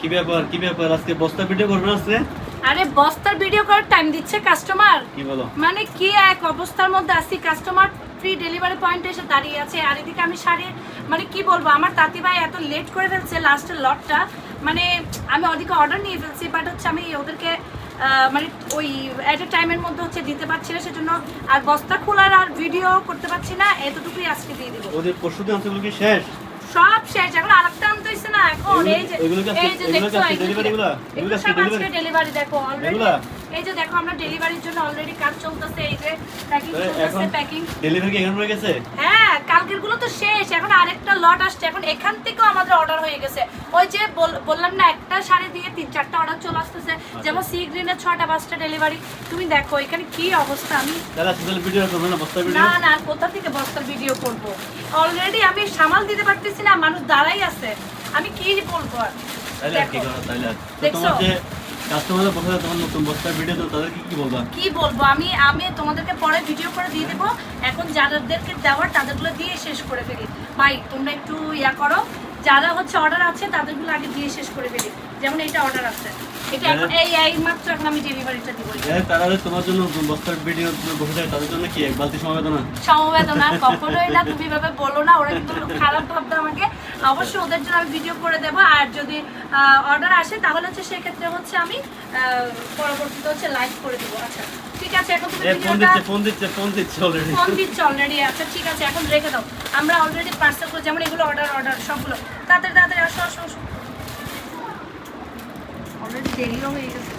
কি ব্যাপার কি ব্যাপার? আজকে বস্তা ভিডিও করবেন আজকে? আরে বস্তার ভিডিও করার টাইম দিচ্ছে কাস্টমার কি বলো? মানে কি এক অবস্থার মধ্যে আসি কাস্টমার ফ্রি ডেলিভারি পয়েন্টে এসে দাঁড়িয়ে আছে আর এদিকে আমি শাড়ি মানে কি বলব আমার তাঁতি ভাই এত লেট করে ফেলছে লাস্টের লটটা। মানে আমি ওদিকে অর্ডার নিয়ে ফেলছি বাট হচ্ছে আমি ওদেরকে মানে ওই অ্যাট এ টাইমের মধ্যে হচ্ছে দিতে পারছি না সেজন্য আর বস্তা খোলার আর ভিডিও করতে পারছি না এতটুকুই আজকে দিয়ে দিব। ওদের পরশু দিন আনছে কি শেষ? সব শেষ এখন আরেকটা আনতে না এখন এই যে এগুলো কি আজকে- এই যে এগুলো কি দেখছ আজকে এই যে- delivery গুলা? এগুলো এগুলো সব আজকে ডেলিভারি দেখো অলরেডি এই যে দেখো আমরা ডেলিভারির জন্য অলরেডি কাজ চলতেছে এই যে প্যাকিং চলতেছে প্যাকিং ডেলিভারি এখন হয়ে গেছে? হ্যাঁ কালকেরগুলো তো শেষ এখন আরেকটা লট আসছে এখন এখান থেকেও আমাদের অর্ডার হয়ে গেছে। ওই যে বললাম না একটা শাড়ি দিয়ে তিন চারটা অর্ডার চলে আসতেছে যেমন সি গ্রিনের ছটা পাঁচটা ডেলিভারি তুমি দেখো এখানে কি অবস্থা আমি ভিডিও না না কোথা থেকে বস্তার ভিডিও করব? অলরেডি আমি সামাল দিতে পারতেছি না মানুষ দাঁড়াই আছে। আমি কি বলব আর? তাহলে আর কি করো তাহলে দেখছ? তোমার যে কাস্টমাররা বসে তোমার নতুন বস্তার ভিডিও তো কি বলবা? কি বলব? আমি আমি তোমাদেরকে পরে ভিডিও করে দিয়ে দেবো। এখন যাদেরকে দেওয়ার তাদেরগুলো দিয়ে শেষ করে ফেলি। ভাই তোমরা একটু ইয়া করো। যারা হচ্ছে অর্ডার আছে তাদেরগুলো আগে দিয়ে শেষ করে ফেলি। যেমন এটা অর্ডার আছে। এটা এই এই মাত্র এখন আমি ডেলিভারিটা দিব। যাই হোক, তোমার জন্য বস্তার ভিডিও বসে থাকে তাদের জন্য কি এক বালতি সমবেদনা? সমবেদনা কখনোই না তুমি ভাবে বলো না ওরা কিন্তু খারাপ ভাববে আমাকে। অবশ্যই ওদের জন্য আমি ভিডিও করে দেবো আর যদি অর্ডার আসে তাহলে হচ্ছে সেক্ষেত্রে হচ্ছে আমি পরবর্তীতে হচ্ছে লাইভ করে দেবো। আচ্ছা ঠিক আছে এখন ফোন দিচ্ছে ফোন দিচ্ছে ফোন দিচ্ছে অলরেডি ফোন দিচ্ছে অলরেডি আচ্ছা ঠিক আছে এখন রেখে দাও। আমরা অলরেডি পার্সেল করে যেমন এগুলো অর্ডার অর্ডার সবগুলো। তাড়াতাড়ি তাড়াতাড়ি আসো আসো আসো। অলরেডি দেরিও হয়ে গেছে।